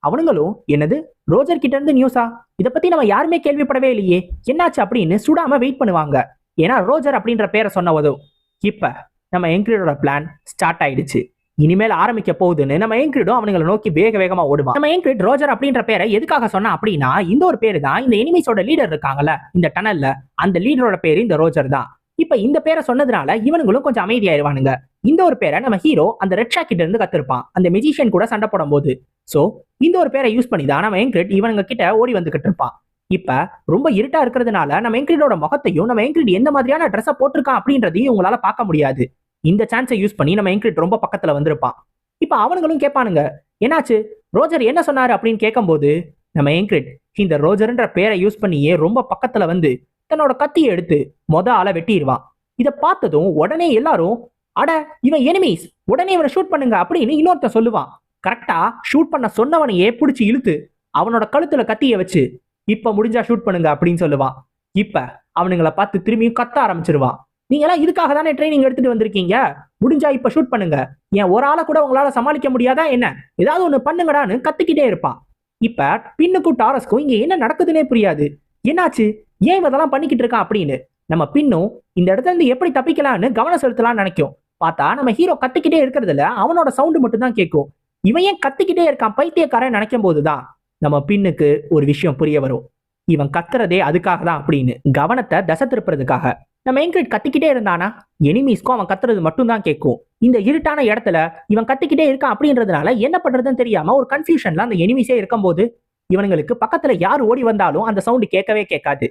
அவனுங்களும் என்னது? ரோஜர் கிட்ட இருந்து நியூஸா? இத பத்தி நம்ம யாருமே கேள்விப்படவே இல்லையே. என்னாச்சு அப்படின்னு சுடாம வெயிட் பண்ணுவாங்க. ஏன்னா ரோஜர் அப்படின்ற பேரை சொன்னவதோ இப்ப நம்ம என்கிரிடோட பிளான் ஸ்டார்ட் ஆயிடுச்சு. இனிமேல் ஆரம்பிக்க போகுதுன்னு நம்ம என்கிரிடும் அவனுங்களை நோக்கி வேக வேகமா ஓடுவான். நம்ம என்கிரிட் ரோஜர் அப்படின்ற பேரை எதுக்காக சொன்னா அப்படின்னா இந்த ஒரு பேரு தான் இந்த எனிமிஸோட லீடர் இருக்காங்கல்ல இந்த டனல்ல அந்த லீடரோட பேரு இந்த ரோஜர் தான். இப்ப இந்த பேரை சொன்னதுனால இவனுங்களும் கொஞ்சம் அமைதியாயிருவானுங்க. இந்த ஒரு பேரை நம்ம ஹீரோ அந்த ரெட் ஷாக்கிட்ட இருந்து கத்திருப்பான். அந்த மெஜிஷியன் கூட சண்டை போடும் போது சோ இந்த ஒரு பேரை யூஸ் பண்ணி தான் நம்ம என்கிரிட் இவனுங்க கிட்ட ஓடி வந்துகிட்டு இருப்பான். இப்ப ரொம்ப இருட்டா இருக்கிறதுனால நம்ம என்கிரிட்டோட முகத்தையும் நம்ம என்கிரிட் எந்த மாதிரியான ட்ரெஸ்ஸை போட்டிருக்கான் அப்படின்றதையும் உங்களால பார்க்க முடியாது. இந்த சான்ஸை யூஸ் பண்ணி நம்ம என்கிரிட் ரொம்ப பக்கத்துல வந்திருப்பான். இப்ப அவனுங்களும் கேட்பானுங்க என்னாச்சு? ரோஜர் என்ன சொன்னாரு? அப்படின்னு கேட்கும்போது நம்ம என்கிரிட் இந்த ரோஜர்ன்ற பேரை யூஸ் பண்ணியே ரொம்ப பக்கத்துல வந்து தன்னோட கத்தியை எடுத்து மொத ஆளை வெட்டிடுவான். இதை பார்த்ததும் உடனே எல்லாரும் அட இவன் எனிமீஸ் உடனே இவனை ஷூட் பண்ணுங்க அப்படின்னு இன்னொருத்தன் சொல்லுவான். கரெக்டா ஷூட் பண்ண சொன்னவனையே பிடிச்சி இழுத்து அவனோட கழுத்துல கத்திய வச்சு இப்ப முடிஞ்சா ஷூட் பண்ணுங்க அப்படின்னு சொல்லுவான். இப்ப அவனுங்களை பார்த்து திரும்பியும் கத்த ஆரம்பிச்சிருவான். நீங்க எல்லாம் இதுக்காக தானே ட்ரைனிங் எடுத்துட்டு வந்திருக்கீங்க? முடிஞ்சா இப்ப ஷூட் பண்ணுங்க. ஏன் ஒரு ஆளை கூட உங்களால சமாளிக்க முடியாதா என்ன? ஏதாவது ஒண்ணு பண்ணுங்கடான்னு கத்திக்கிட்டே இருப்பான். இப்ப பின்னுக்கும் டாரஸ்க்கும் இங்க என்ன நடக்குதுன்னே புரியாது. என்னாச்சு? ஏன் இவன் இதெல்லாம் பண்ணிக்கிட்டு இருக்கான் அப்படின்னு நம்ம பின்னும் இந்த இடத்துல இருந்து எப்படி தப்பிக்கலாம்னு கவனம் செலுத்தலாம்னு நினைக்கும். பார்த்தா நம்ம ஹீரோ கத்திக்கிட்டே இருக்கிறதுல அவனோட சவுண்டு மட்டும்தான் கேட்கும் இவன் ஏன் கத்திக்கிட்டே இருக்கான் பைத்தியக்காரன் நினைக்கும் போதுதான் நம்ம பின்னுக்கு ஒரு விஷயம் புரிய வரும். இவன் கத்துறதே அதுக்காக தான் அப்படின்னு கவனத்தை தசை திருப்புறதுக்காக. நம்ம எங்கிரிட் கத்திக்கிட்டே இருந்தானா? எனிமீஸ்க்கும் அவன் கத்துறது மட்டும்தான் கேட்கும் இந்த இருட்டான இடத்துல இவன் கத்திக்கிட்டே இருக்கான் அப்படின்றதுனால என்ன பண்றதுன்னு தெரியாம ஒரு கன்ஃபியூஷன்ல அந்த எனிமீஸே இருக்கும்போது இவனுங்களுக்கு பக்கத்துல யார் ஓடி வந்தாலும் அந்த சவுண்டு கேட்கவே கேட்காது.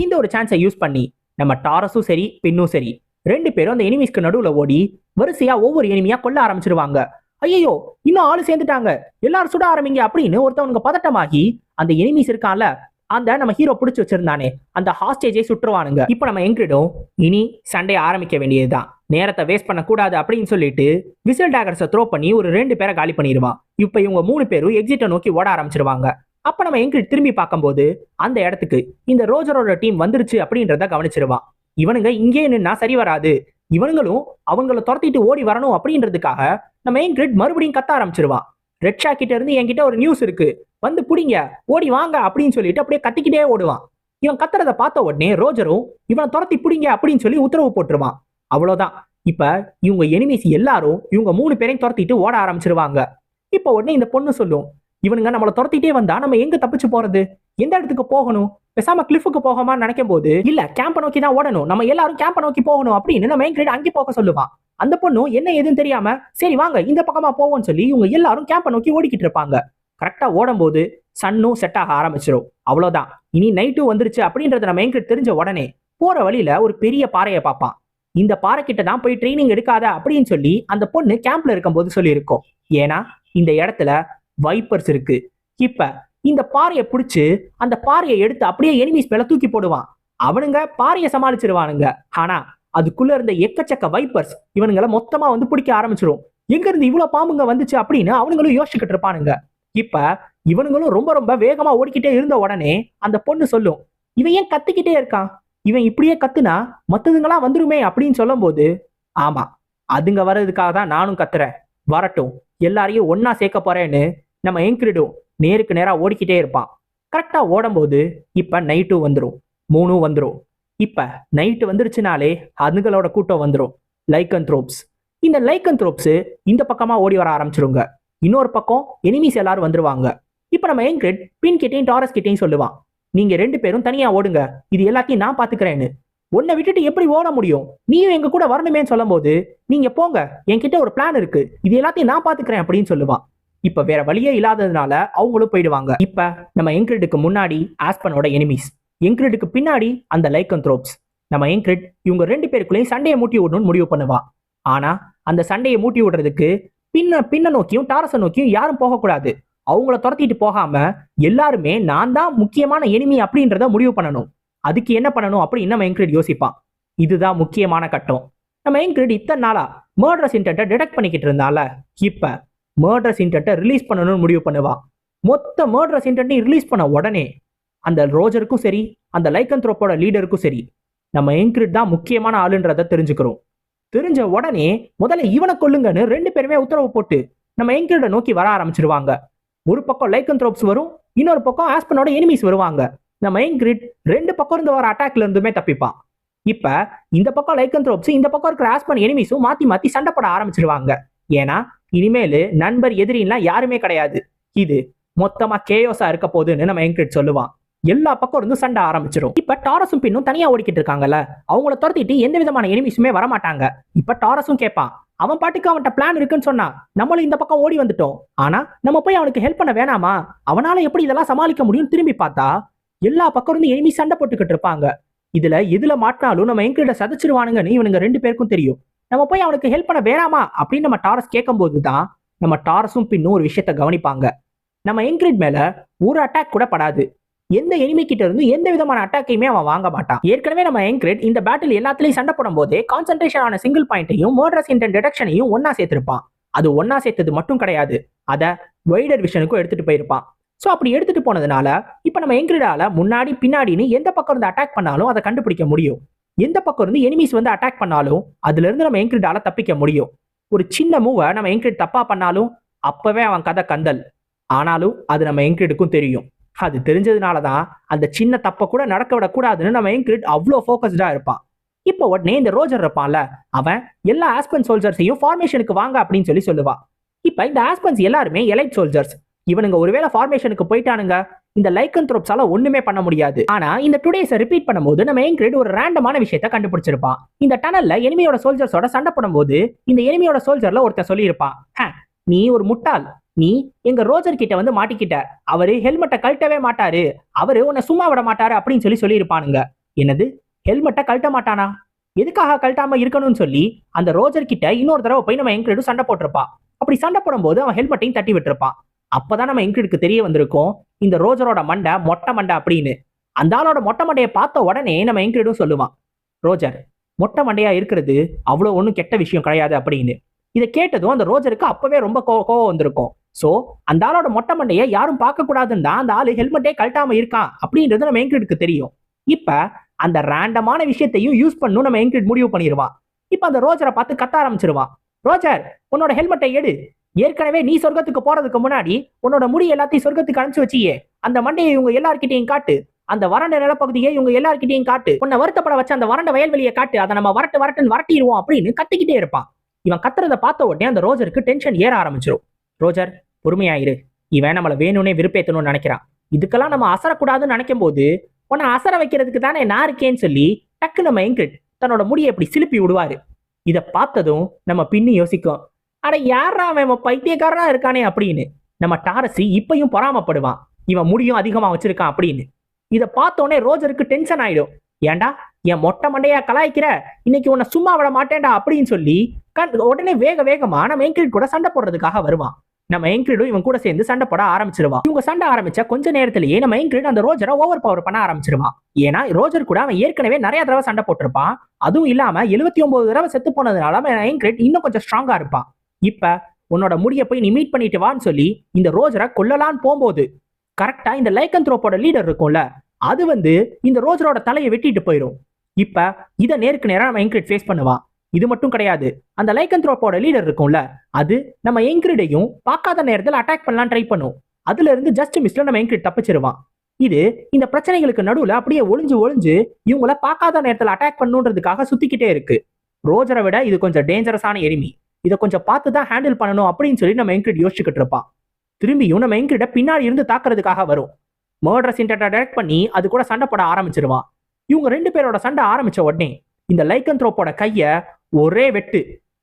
இந்த ஒரு சான்ஸை யூஸ் பண்ணி நம்ம டாரஸும் சரி பின்னும் சரி ரெண்டு பேரும் அந்த எனிமீஸ்க்கு நடுவுல ஓடி வரிசையா ஒவ்வொரு எனிமியா கொல்ல ஆரம்பிச்சிருவாங்க. ஐயோ இன்னும் ஆளு சேர்ந்துட்டாங்க. எல்லாரும் சுட ஆரம்பிங்க அப்படின்னு ஒருத்தவனுக்கு பதட்டமாகி அந்த எனிமீஸ் இருக்கான்ல அந்த நம்ம ஹீரோ பிடிச்சி வச்சிருந்தானே அந்த ஹாஸ்டேஜை சுற்றுவானுங்க. இப்போ நம்ம எங்கிடும் இனி சண்டை ஆரம்பிக்க வேண்டியதுதான். நேரத்தை வேஸ்ட் பண்ணக்கூடாது அப்படின்னு சொல்லிட்டு விசில் டேகர்ஸை த்ரோ பண்ணி ஒரு ரெண்டு பேரை காலி பண்ணிடுவான். இப்போ இவங்க மூணு பேரும் எக்ஸிட்டை நோக்கி ஓட ஆரம்பிச்சிருவாங்க. அப்ப நம்ம எங்கிரிட் திரும்பி பார்க்கும்போது அந்த இடத்துக்கு இந்த ரோஜரோட டீம் வந்துருச்சு அப்படின்றத கவனிச்சிருவான் இவனுங்க இங்கே நின்னா சரி வராது. இவனுங்களும் அவங்கள துரத்திட்டு ஓடி வரணும் அப்படின்றதுக்காக நம்ம எங்கிரிட் மறுபடியும் கத்த ஆரம்பிச்சிருவான் ரெட்ஷா கிட்ட இருந்து என்கிட்ட ஒரு நியூஸ் இருக்கு. வந்து புடிங்க ஓடி வாங்க அப்படின்னு சொல்லிட்டு அப்படியே கத்திக்கிட்டே ஓடுவான். இவன் கத்துறத பார்த்த உடனே ரோஜரும் இவனை துரத்தி பிடிங்க அப்படின்னு சொல்லி உத்தரவு போட்டுருவான் அவ்வளவுதான் இப்ப இவங்க எனிமீஸ் எல்லாரும் இவங்க மூணு பேரையும் துரத்திட்டு ஓட ஆரம்பிச்சிருவாங்க. இப்ப உடனே இந்த பொண்ணு சொல்லும் இவனுங்க நம்மளை துரத்திட்டே வந்தா நம்ம எங்க தப்பிச்சு போறது? எந்த இடத்துக்கு போகணும்? பேசாம கிளிஃபுக்கு போகமா நினைக்கும் போது இல்ல கேம்ப நோக்கி தான் ஓடணும். நம்ம எல்லாரும் கேம்ப நோக்கி போகணும் அப்படின்னு நம்ம என் கிரேட் அங்கே போக சொல்லுவான் அந்த பொண்ணு என்ன ஏதுன்னு தெரியாம சரி வாங்க இந்த பக்கமா போவோம்னு சொல்லி இவங்க எல்லாரும் கேம்ப நோக்கி ஓடிக்கிட்டு இருப்பாங்க. கரெக்டா ஓடும்போது சன்னும் செட் ஆக ஆரம்பிச்சிடும் அவ்வளவுதான். இனி நைட்டும் வந்துருச்சு அப்படின்றத நம்ம எங்கிட்ட தெரிஞ்ச உடனே போற வழியில ஒரு பெரிய பாறையை பார்ப்பான் இந்த பாறை கிட்ட தான் போய் ட்ரைனிங் எடுக்காத அப்படின்னு சொல்லி அந்த பொண்ணு கேம்ப்ல இருக்கும்போது சொல்லியிருக்கோம். ஏன்னா இந்த இடத்துல வைப்பர்ஸ் இருக்கு. இப்ப இந்த பாறையை பிடிச்சு அந்த பாறையை எடுத்து அப்படியே எனிமீஸ் மேல தூக்கி போடுவான். அவனுங்க பாறையை சமாளிச்சிருவானுங்க. ஆனா அதுக்குள்ள இருந்த எக்கச்சக்க வைப்பர்ஸ் இவனுங்களை மொத்தமா வந்து பிடிக்க ஆரம்பிச்சிரும். எங்க இருந்து இவ்வளவு பாம்புங்க வந்துச்சு அப்படின்னு அவனுங்களும் யோசிச்சுக்கிட்டு இருப்பானுங்க. இப்ப இவனுங்களும் ரொம்ப ரொம்ப வேகமா ஓடிக்கிட்டே இருந்த உடனே அந்த பொண்ணு சொல்லும் இவன் ஏன் கத்திக்கிட்டே இருக்கான்? இவன் இப்படியே கத்துனா மத்ததுங்களாம் வந்துருமே அப்படின்னு சொல்லும்போது ஆமா அதுங்க வர்றதுக்காக தான் நானும் கத்துறேன். வரட்டும் எல்லாரையும் ஒன்னா சேர்க்க போறேன்னு நம்ம எங்கிரிடும் நேருக்கு நேராக ஓடிக்கிட்டே இருப்பான். கரெக்டாக ஓடும்போது இப்போ நைட்டும் வந்துடும் மூணும் வந்துடும் இப்போ நைட்டு வந்துருச்சுனாலே அதுங்களோட கூட்டம் வந்துடும் லைக்கன் த்ரோப்ஸ் இந்த லைக்கன் த்ரோப்ஸ் இந்த பக்கமாக ஓடி வர ஆரம்பிச்சிருங்க. இன்னொரு பக்கம் எனிமீஸ் எல்லாரும் வந்துருவாங்க. இப்போ நம்ம எங்கிரிட் பின் கிட்டையும் டாரஸ் கிட்டையும் சொல்லுவான். நீங்க ரெண்டு பேரும் தனியா ஓடுங்க. இது எல்லாத்தையும் நான் பாத்துக்கிறேன்னு. உன்னை விட்டுட்டு எப்படி ஓட முடியும்? நீயும் எங்க கூட வரணுமேன்னு சொல்லும்போது நீங்க போங்க. என்கிட்ட ஒரு பிளான் இருக்கு. இது எல்லாத்தையும் நான் பாத்துக்கிறேன் அப்படின்னு சொல்லுவான். இப்ப வேற வழியே இல்லாததுனால அவங்களும் போயிடுவாங்க. இப்ப நம்ம எங்கிரிடுக்கு முன்னாடி ஆஸ்பனோட எனிமீஸ் எங்கிரிடுக்கு பின்னாடி அந்த லைக்கன் த்ரோப்ஸ் நம்ம என்கிரிட் இவங்க ரெண்டு பேருக்குள்ளேயும் சண்டையை மூட்டி விடணும்னு முடிவு பண்ணுவா. ஆனா அந்த சண்டையை மூட்டி விடுறதுக்கு பின்ன பின்ன நோக்கியும் டாரஸை நோக்கியும் யாரும் போகக்கூடாது. அவங்கள துரத்திட்டு போகாம எல்லாருமே நான் தான் முக்கியமான எனிமி அப்படின்றத முடிவு பண்ணணும். அதுக்கு என்ன பண்ணணும் அப்படின்னு நம்ம என்கிரிட் யோசிப்பான் இதுதான் முக்கியமான கட்டம். நம்ம என்கிரிட் இத்தனை நாளா மர்டரஸ் இன்டென்ட்டை டிடெக்ட் பண்ணிக்கிட்டு இருந்தால இப்ப மர்டரஸ் இன்டென்ட்டை ரிலீஸ் பண்ணணும்னு முடிவு பண்ணுவா. மொத்த மர்டரஸ் இன்டென்ட்டையும் ரிலீஸ் பண்ண உடனே அந்த ரோஜருக்கும் சரி அந்த லைக்கன் த்ரோப்போட லீடருக்கும் சரி நம்ம எங்கிரிட் தான் முக்கியமான ஆளுன்றத தெரிஞ்சுக்கிறோம். தெரிஞ்ச உடனே முதல்ல இவனை கொல்லுங்கன்னு ரெண்டு பேருமே உத்தரவு போட்டு நம்ம எங்கிரிட நோக்கி வர ஆரம்பிச்சிருவாங்க. ஒரு பக்கம் லைக்கன் த்ரோப்ஸ் வரும் இன்னொரு பக்கம் ஆஸ்பனோட எனிமீஸ் வருவாங்க. நம்ம என்கிரிட் ரெண்டு பக்கம் இருந்து வர அட்டாக்ல இருந்துமே தப்பிப்பான் இப்ப இந்த பக்கம் லைக்கன் த்ரோப்ஸ் இந்த பக்கம் இருக்கிற ஆஸ்பன் எனிமீஸும் மாத்தி மாத்தி சண்டைப்பட ஆரம்பிச்சிருவாங்க. ஏன்னா இனிமேல் நண்பர் எதிரின்லாம் யாருமே கிடையாது. இது மொத்தமா கேயோஸா இருக்க போகுதுன்னு நம்ம என்கிட்ட சொல்லுவான். எல்லா பக்கம் இருந்து சண்டை ஆரம்பிச்சிடும் இப்ப டாரஸும் பின்னும் தனியா ஓடிக்கிட்டு இருக்காங்கல்ல அவங்கள துரத்திட்டு எந்த விதமான எனிமிஸுமே வர மாட்டாங்க இப்ப டாரஸும் கேட்பான் அவன் பாட்டுக்கு அவன்கிட்ட பிளான் இருக்குன்னு சொன்னா நம்மளும் இந்த பக்கம் ஓடி வந்துட்டோம். ஆனா நம்ம போய் அவனுக்கு ஹெல்ப் பண்ண வேணாமா? அவனால எப்படி இதெல்லாம் சமாளிக்க முடியும் திரும்பி பார்த்தா எல்லா பக்கம் இருந்து எனிமி சண்டை போட்டுக்கிட்டு இருப்பாங்க. இதுல எதுல மாட்டினாலும் நம்ம எங்கிட்ட சதைச்சிருவானுங்கன்னு இவனுங்க ரெண்டு பேருக்கும் தெரியும். நம்ம போய் அவனுக்கு ஹெல்ப் பண்ண வேணாமா? அப்படின்னு நம்ம டாரஸ் கேட்கும்போது தான் நம்ம டாரஸும் பின்னும் ஒரு விஷயத்த கவனிப்பாங்க. நம்ம என்கிரிட் மேல ஒரு அட்டாக் கூட படாது. எந்த எனிமி கிட்ட இருந்து எந்த விதமான அட்டாக்கையுமே அவன் வாங்க மாட்டான். ஏற்கனவே நம்ம என்கிரிட் இந்த பேட்டில் எல்லாத்துலயும் சண்டை போடும் போதே கான்சன்ட்ரேஷன் ஆன சிங்கிள் பாயிண்ட்டையும் மோட்ரஸ் இன்டென்ட் டிடக்ஷனையும் ஒன்னா சேர்த்திருப்பான். அது ஒன்னா சேர்த்தது மட்டும் கிடையாது. அதை வைடர் விஷனுக்கும் எடுத்துட்டு போயிருப்பான். ஸோ அப்படி எடுத்துட்டு போனதுனால இப்போ நம்ம எங்கிரிடால முன்னாடி பின்னாடின்னு எந்த பக்கம் இருந்து அட்டாக் பண்ணாலும் அதை கண்டுபிடிக்க முடியும். எந்த பக்கம் இருந்து எனிமீஸ் வந்து அட்டாக் பண்ணாலும் அதுல இருந்து நம்ம என்கிரிட்டால தப்பிக்க முடியும். ஒரு சின்ன மூவை நம்ம என்கிரிட் தப்பா பண்ணாலும் அப்பவே அவன் கதை கந்தல். ஆனாலும் அது நம்ம என்கிரிட்டுக்கும் தெரியும். அது தெரிஞ்சதுனால தான் அந்த சின்ன தப்பை கூட நடக்க விடக்கூடாதுன்னு நம்ம என்கிரிட் அவ்வளோ ஃபோக்கஸ்டா இருப்பான். இப்போ உடனே இந்த ரோஜர் இருப்பான்ல அவன் எல்லா ஆஸ்பன் சோல்ஜர்ஸையும் ஃபார்மேஷனுக்கு வாங்க அப்படின்னு சொல்லி சொல்லுவான். இப்போ இந்த ஆஸ்பன்ஸ் எல்லாருமே எலைட் சோல்ஜர்ஸ் இவனுங்க ஒருவேளை ஃபார்மேஷனுக்கு போயிட்டானுங்க இந்த லைக்கன்த்ரோப்ஸால ஒண்ணுமே பண்ண முடியாது. ஆனா இந்த டுடேஸை ரிப்பீட் பண்ணும்போது நம்ம எங்கிரிட் ஒரு ரேண்டமான விஷயத்த கண்டுபிடிச்சிருப்பான்? இந்த டனல்ல எனிமியோட சோல்ஜர்ஸோட சண்டை போடும்போது இந்த எனிமியோட சோல்ஜர்ல ஒருத்தன் சொல்லியிருப்பான். நீ ஒரு முட்டாள். நீ எங்க ரோஜர் கிட்ட வந்து மாட்டிக்கிட்ட. அவரு ஹெல்மெட்டை கழட்டவே மாட்டாரு. அவரு உன்னை சும்மா விட மாட்டாரு அப்படின்னு சொல்லி சொல்லியிருப்பானுங்க. என்னது? ஹெல்மெட்டை கழட்ட மாட்டானா? எதுக்காக கழட்டாம இருக்கணும்னு சொல்லி அந்த ரோஜர் கிட்ட இன்னொரு தடவை போய் நம்ம எங்கிரிடும் சண்டை போட்டிருப்பான். அப்படி சண்டை போடும்போது அவன் ஹெல்மெட்டையும் தட்டி விட்டுருப்பான். அப்பதான் நம்ம எங்கிரிடுக்கு தெரிய வந்திருக்கோம். இந்த ரோஜரோட மண்டை மொட்டை மண்டை அப்படின்னு. அந்த ஆளோட மொட்டை மண்டையை பார்த்த உடனே நம்ம எங்கிரிடும் சொல்லுவான். ரோஜர் மொட்டை மண்டையா இருக்கிறது? அவ்வளோ ஒன்றும் கெட்ட விஷயம் கிடையாது அப்படின்னு. இதை கேட்டதும் அந்த ரோஜருக்கு அப்பவே ரொம்ப கோ கோவம் வந்திருக்கும். ஸோ அந்த ஆளோட மொட்டை மண்டையை யாரும் பார்க்கக்கூடாதுன்னு தான் அந்த ஆளு ஹெல்மெட்டே கழட்டாம இருக்கான் அப்படின்றது நம்ம எங்கிரிடுக்கு தெரியும். இப்போ அந்த ரேண்டமான விஷயத்தையும் யூஸ் பண்ணும் நம்ம எங்கிரிட் முடிவு பண்ணிடுவான். இப்போ அந்த ரோஜரை பார்த்து கத்த ஆரம்பிச்சிருவான். ரோஜர் உன்னோட ஹெல்மெட்டை எடு. ஏற்கனவே நீ சொர்க்கத்துக்கு போறதுக்கு முன்னாடி உன்னோட முடி எல்லாத்தையும் சொர்க்கத்துக்கு அனுப்பிச்சு வச்சியே. அந்த மண்டையை இவங்க எல்லார்கிட்டையும் காட்டு. அந்த வறண்ட நிலப்பகுதியை இவங்க எல்லார்கிட்டையும் காட்டு. உன்னை வருத்தப்பட வச்ச அந்த வறண்ட வயல்வெளியை காட்டு. அதை நம்ம வரட்டு வரட்டுன்னு வரட்டிடுவோம் அப்படின்னு கத்திக்கிட்டே இருப்பான். இவன் கத்துறத பார்த்த உடனே அந்த ரோஜருக்கு டென்ஷன் ஏற ஆரம்பிச்சிரும். ரோஜர் பொறுமையாயிரு. இவன் நம்மளை வேணும்னே விருப்பேத்தணும்னு நினைக்கிறான். இதுக்கெல்லாம் நம்ம அசரக்கூடாதுன்னு நினைக்கும் போது உன்னை அசர வைக்கிறதுக்கு தானே நான் இருக்கேன்னு சொல்லி டக்கு நம்ம எங்கிரிட் தன்னோட முடியை இப்படி சிலுப்பி விடுவாரு. இதை பார்த்ததும் நம்ம பின்னு யோசிக்கும். அட யாரா அவன்? பைத்தியக்காரனா இருக்கானே அப்படின்னு. நம்ம டாரசி இப்பயும் பொறாமப்படுவான். இவன் முடியும் அதிகமா வச்சிருக்கான் அப்படின்னு. இதை பார்த்தோன்னே ரோஜருக்கு டென்ஷன் ஆயிடும். ஏன்டா என் மொட்டை மண்டையா கலாய்க்கிற? இன்னைக்கு உன்னை சும்மா விட மாட்டேன்டா அப்படின்னு சொல்லி கண் உடனே வேக வேகமா நம்ம எங்கிரிட் கூட சண்டை போடுறதுக்காக வருவான். நம்ம எங்கிரிடும் இவன் கூட சேர்ந்து சண்டை போட ஆரம்பிச்சிருவான். இவங்க சண்டை ஆரம்பிச்ச கொஞ்ச நேரத்திலேயே நம்ம எங்கிரிட் அந்த ரோஜரை ஓவர் பவர் பண்ண ஆரம்பிச்சிருவான். ஏன்னா ரோஜர் கூட அவன் ஏற்கனவே நிறைய தடவை சண்டை போட்டிருப்பான். அதுவும் இல்லாம எழுபத்தி ஒன்பது தடவை செத்து போனதுனால அவன் எங்கிரிட் இன்னும் கொஞ்சம் ஸ்ட்ராங்கா இருப்பான். இப்ப உன்னோட முடிய போய் நீ மீட் பண்ணிட்டு வான்னு சொல்லி இந்த ரோஜரை கொல்லலான்னு போகும்போது கரெக்டா இந்த லைக்கன் த்ரோப்போட லீடர் இருக்கும்ல அது வந்து இந்த ரோஜரோட தலையை வெட்டிட்டு போயிடும் இப்ப இதை நேருக்கு நேரம் நம்ம என்கிரிட் ஃபேஸ் பண்ணுவான் இது மட்டும் கிடையாது. அந்த லைக்கன் த்ரோப்போட லீடர் இருக்கும்ல அது நம்ம என்கிரிடையும் பார்க்காத நேரத்தில் அட்டாக் பண்ணலாம் ட்ரை பண்ணும். அதுல இருந்து ஜஸ்ட் மிஸ்ல நம்ம என்கிரிட் தப்பிச்சிருவான் இது இந்த பிரச்சனைகளுக்கு நடுவில் அப்படியே ஒளிஞ்சு ஒளிஞ்சு இவங்கள பார்க்காத நேரத்தில் அட்டாக் பண்ணுன்றதுக்காக சுத்திக்கிட்டே இருக்கு. ரோஜரை விட இது கொஞ்சம் டேஞ்சரஸான எரிமை. இதை கொஞ்சம் பார்த்து தான் ஹேண்டில் பண்ணணும் அப்படின்னு சொல்லி நம்ம எங்கிரிட் யோசிச்சுக்கிட்டு இருப்பான். திரும்பியும் நம்ம எங்கிரிட பின்னாடி இருந்து தாக்குறதுக்காக வரும். மர்டர் சிண்டட்டை டைரக்ட் பண்ணி அது கூட சண்டை போட ஆரம்பிச்சிருவான். இவங்க ரெண்டு பேரோட சண்டை ஆரம்பிச்ச உடனே இந்த லைக்கன் த்ரோப்போட கையை ஒரே வெட்டு.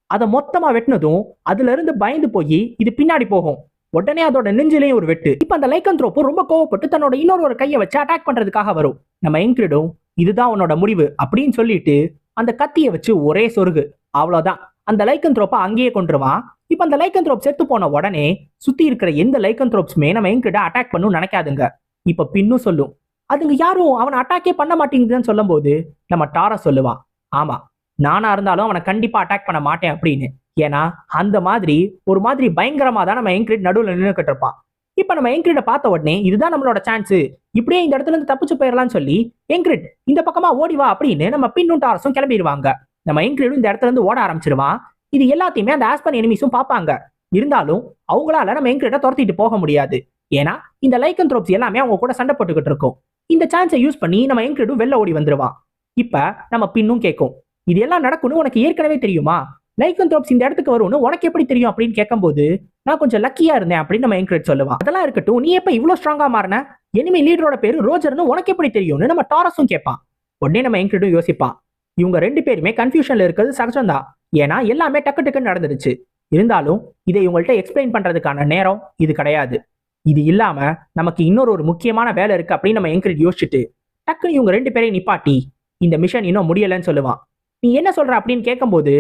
அதை மொத்தமா வெட்டினதும் அதுல இருந்து பயந்து போய் இது பின்னாடி போகும். உடனே அதோட நெஞ்சிலையும் ஒரு வெட்டு. இப்ப அந்த லைக்கன் த்ரோப்போ ரொம்ப கோவப்பட்டு தன்னோட இன்னொரு ஒரு கையை வச்சு அட்டாக் பண்றதுக்காக வரும். நம்ம எங்கிரிடும் இதுதான் உன்னோட முடிவு அப்படின்னு சொல்லிட்டு அந்த கத்தியை வச்சு ஒரே சொருகு. அவ்வளோதான் அந்த லைக்கன் த்ரோப்பை அங்கேயே கொண்டுருவான் இப்ப அந்த லைக்கன் த்ரோப் செத்து போன உடனே சுத்தி இருக்கிற எந்த லைக்கன் த்ரோப்ஸுமே நம்ம எங்கிட்ட அட்டாக் பண்ணும் நினைக்காதுங்க. இப்ப பின்னும் சொல்லும் அதுங்க யாரும் அவனை அட்டாக்கே பண்ண மாட்டேங்குதுன்னு சொல்லும்போது நம்ம டாரா சொல்லுவான். ஆமா நானா இருந்தாலும் அவனை கண்டிப்பா அட்டாக் பண்ண மாட்டேன் அப்படின்னு. ஏன்னா அந்த மாதிரி ஒரு மாதிரி பயங்கரமா தான் நம்ம என்கிரிட் நடுவில் நின்றுக்கிட்டு இருப்பான். இப்ப நம்ம எங்கிரிட பார்த்த உடனே இதுதான் நம்மளோட சான்ஸ் இப்படியே இந்த இடத்துல இருந்து தப்பிச்சு போயிடலாம்னு சொல்லி என்கிரிட் இந்த பக்கமா ஓடி வா அப்படின்னு நம்ம பின்னும் டாரஸும் கிளம்பிடுவாங்க நம்ம எங்கிரிடும் இந்த இடத்துல இருந்து ஓட ஆரம்பிச்சிருவான் இது எல்லாத்தையுமே அந்த ஆஸ்பன் எனிமிஸும் பார்ப்பாங்க. இருந்தாலும் அவங்களால நம்ம எங்கிரிட்ட துரத்திட்டு போக முடியாது. ஏன்னா இந்த லைக்கன் த்ரோப்ஸ் எல்லாமே அவங்க கூட சண்டை போட்டுக்கிட்டு இருக்கும். இந்த சான்ஸை யூஸ் பண்ணி நம்ம எங்கிரிடும் வெளில ஓடி வந்துருவான். இப்ப நம்ம பின்னும் கேட்கும் இது எல்லாம் நடக்கும்னு உனக்கு ஏற்கனவே தெரியுமா? லைக்கன் த்ரோப்ஸ் இந்த இடத்துக்கு வரும்னு உனக்கு எப்படி தெரியும் அப்படின்னு கேட்கும்போது நான் கொஞ்சம் லக்கியா இருந்தேன் அப்படின்னு நம்ம என்கரேஜ் சொல்லுவான். அதெல்லாம் இருக்கட்டும் நீ எப்ப இவ்வளவு ஸ்ட்ராங்கா மாறின? எனிமே லீடரோட பேரு ரோஜர்னு உனக்கு எப்படி தெரியும்னு நம்ம டாரஸும் கேட்பான் உடனே நம்ம எங்கிட்டும் யோசிப்பான். இவங்க ரெண்டு பேருமே கன்ஃபியூஷன்ல இருக்கிறது சகஜம்தான் ஏன்னா எல்லாமே டக்கு டக்குன்னு நடந்துருச்சு இருந்தாலும் இதை இவங்கள்ட்ட எக்ஸ்பிளைன் பண்றதுக்கான நேரம் இது கிடையாது. இது இல்லாம நமக்கு இன்னொரு ஒரு முக்கியமான வேலை இருக்கு அப்படின்னு நம்ம என்கிரிட் யோசிச்சுட்டு டக்குன்னு இவங்க ரெண்டு பேரையும் நிப்பாட்டி இந்த மிஷன் இன்னும் முடியலன்னு சொல்லுவான். நீ என்ன சொல்ற அப்படின்னு கேட்கும்போது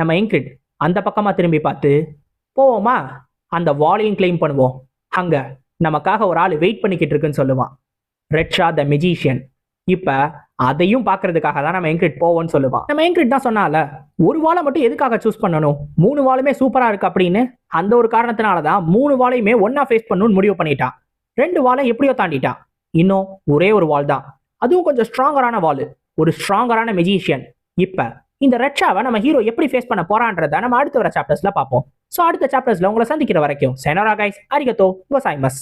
நம்ம என்கிரிட் அந்த பக்கமா திரும்பி பார்த்து போவோமா? அந்த வாலையும் கிளைம் பண்ணுவோம். அங்க நமக்காக ஒரு ஆள் வெயிட் பண்ணிக்கிட்டு இருக்குன்னு சொல்லுவான். ரெட்ஷா த மெஜிஷியன் இப்ப அதையும் பார்க்கறதுக்காக தான் நம்ம என்கிரிட் போவோம்னு சொல்லுவான். நம்ம என்கிரிட் தான் சொன்னால ஒரு வாழை மட்டும் எதுக்காக சூஸ் பண்ணணும்? மூணு வாளுமே சூப்பரா இருக்கு அப்படின்னு அந்த ஒரு காரணத்தினால தான் மூணு வாளையுமே ஒன்னா ஃபேஸ் பண்ணணும்னு முடிவு பண்ணிட்டான். ரெண்டு வாழை எப்படியோ தாண்டிட்டான். இன்னும் ஒரே ஒரு வால் தான். அதுவும் கொஞ்சம் ஸ்ட்ராங்கரான வால் ஒரு ஸ்ட்ராங்கரான மெஜிஷியன் இப்போ இந்த ரெட்ஷாவை நம்ம ஹீரோ எப்படி ஃபேஸ் பண்ண போறான்றத நம்ம அடுத்த வர சாப்டர்ஸ்ல பார்ப்போம். ஸோ அடுத்த சாப்டர்ஸ்ல உங்களை சந்திக்கிற வரைக்கும் செனோரா கைஸ் அரிகத்தோ விவசாயமஸ்